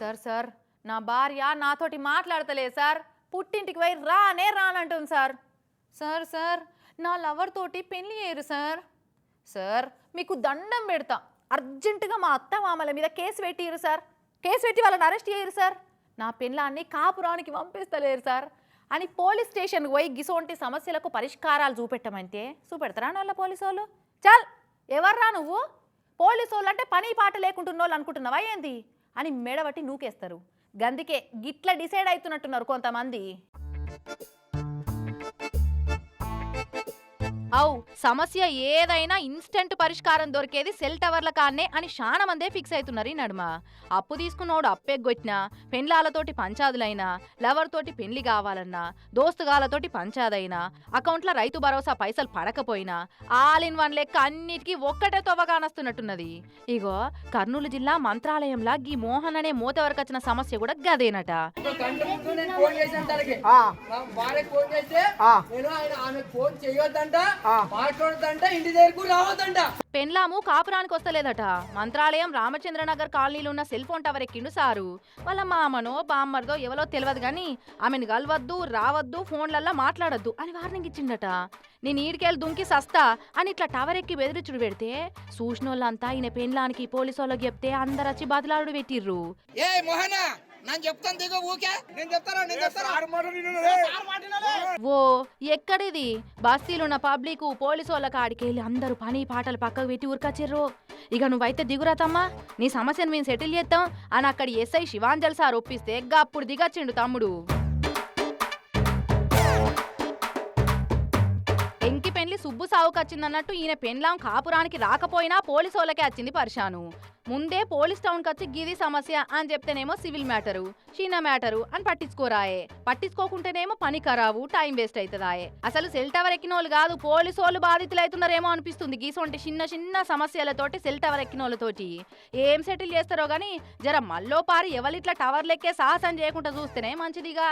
Sir sir. నా భార్య నాతోటి మాట్లాడతలే సార్. పుట్టింటికి పోయి రానే రానంటుంది సార్. సార్ సార్ నా లవర్ తోటి పెళ్ళి చేయరు సార్. సార్ మీకు దండం పెడతా. అర్జెంటుగా మా అత్త మామల మీద కేసు పెట్టిరు సార్. కేసు పెట్టి వాళ్ళని అరెస్ట్ చేయరు సార్. నా పెళ్ళాన్ని కాపురానికి పంపిస్తలేరు సార్. అని పోలీస్ స్టేషన్కి పోయి గిసోంటి సమస్యలకు పరిష్కారాలు చూపెట్టమంటే చూపెడతారా వాళ్ళ పోలీసు వాళ్ళు చాల్ ఎవర్రా నువ్వు? పోలీసు వాళ్ళు అంటే పని పాట లేకుంటున్న వాళ్ళు అనుకుంటున్నావా ఏంది? అని మెడబట్టి నూకేస్తారు. గందుకే గిట్ల డిసైడ్ అవుతున్నట్టున్నారు కొంతమంది. అవు సమస్య ఏదైనా ఇన్స్టెంట్ పరిష్కారం దొరికేది సెల్ టవర్ల కాన్నే అని చాలా మందే ఫిక్స్ అవుతున్నారు ఈ నడుమ. అప్పు తీసుకున్నోడు అప్పెగ్గొట్టినా పెండ్లాలతోటి పంచాదులైనా లవర్ తోటి పెళ్ళి కావాలన్నా దోస్తుగాలతోటి పంచాదైనా అకౌంట్లో రైతు భరోసా పైసలు పడకపోయినా ఆల్ ఇన్ వన్ లెక్క అన్నిటికీ ఒక్కటే తొవ్వ కానస్తున్నట్టున్నది. ఇగో కర్నూలు జిల్లా మంత్రాలయంలా గీ మోహన్ అనే మూతవరకు వచ్చిన సమస్య కూడా గదేనట. ఫోన్ చేశాను ఇంటి దగ్గరకు రావద్దంట. పెన్లాము కాపురానికి వస్తలేదట. మంత్రాలయం రామచంద్రనగర్ కాలనీలో ఉన్న సెల్ ఫోన్ టవర్ ఎక్కిండు సారు. వాళ్ళ మామనో బామ్మర్దో ఎవరో తెలియదు గాని ఆమెను కలవద్దు రావద్దు ఫోన్లల్లో మాట్లాడొద్దు అని వార్నింగ్ ఇచ్చిండట. నేను ఈడికెళ్ళి దుంకి సస్తా అని ఇట్లా టవర్ ఎక్కి బెదిరించుడు పెడితే చూసినోళ్ళంతా ఈయన పెన్లానికి పోలీసు వాళ్ళకి చెప్తే అందరు వచ్చి బదిలాడు పెట్టిర్రు. ఏ మోహన! నేను చెప్తాను దిగో ఊకే. నేను చెప్తారా నేను చెప్తారా ఓ ఎక్కడిది? బస్తీలున్న పబ్లిక్ పోలీసు వాళ్ళ కాడికెళ్ళి అందరూ పని పాటలు పక్కకు పెట్టి ఊరికొచ్చిర్రు ఇక నువ్వైతే దిగురా తమ్మా నీ సమస్యను మేము సెటిల్ చేద్దాం. అని అక్కడి ఎస్ఐ శివాంజల్ సార్ ఒప్పిస్తే గప్పుడు దిగచ్చిండు తమ్ముడు. పెళ్ళి సుబ్బు సావుకు వచ్చిందన్నట్టు ఈయన పెండ్లాం కాపురానికి రాకపోయినా పోలీసు వాళ్ళకే వచ్చింది పరిశాను. ముందే పోలీస్ టౌన్ వచ్చి గిది సమస్య అని చెప్తేనేమో సివిల్ మ్యాటరు చిన్న మ్యాటరు అని పట్టించుకోరాయే. పట్టించుకోకుంటేనేమో పని ఖరాబు టైం వేస్ట్ అవుతుందాయే అసలు సెల్ టవర్ ఎక్కిన వాళ్ళు కాదు పోలీసు వాళ్ళు బాధితులు అవుతున్నారేమో అనిపిస్తుంది గీసొంటి చిన్న చిన్న సమస్యలతోటి సెల్ టవర్ ఎక్కిన వాళ్ళతోటి ఏం సెటిల్ చేస్తారో గానీ జర మల్లో పారి ఎవరిట్లా టవర్ లెక్కే సాహసం చేయకుండా చూస్తేనే మంచిదిగా.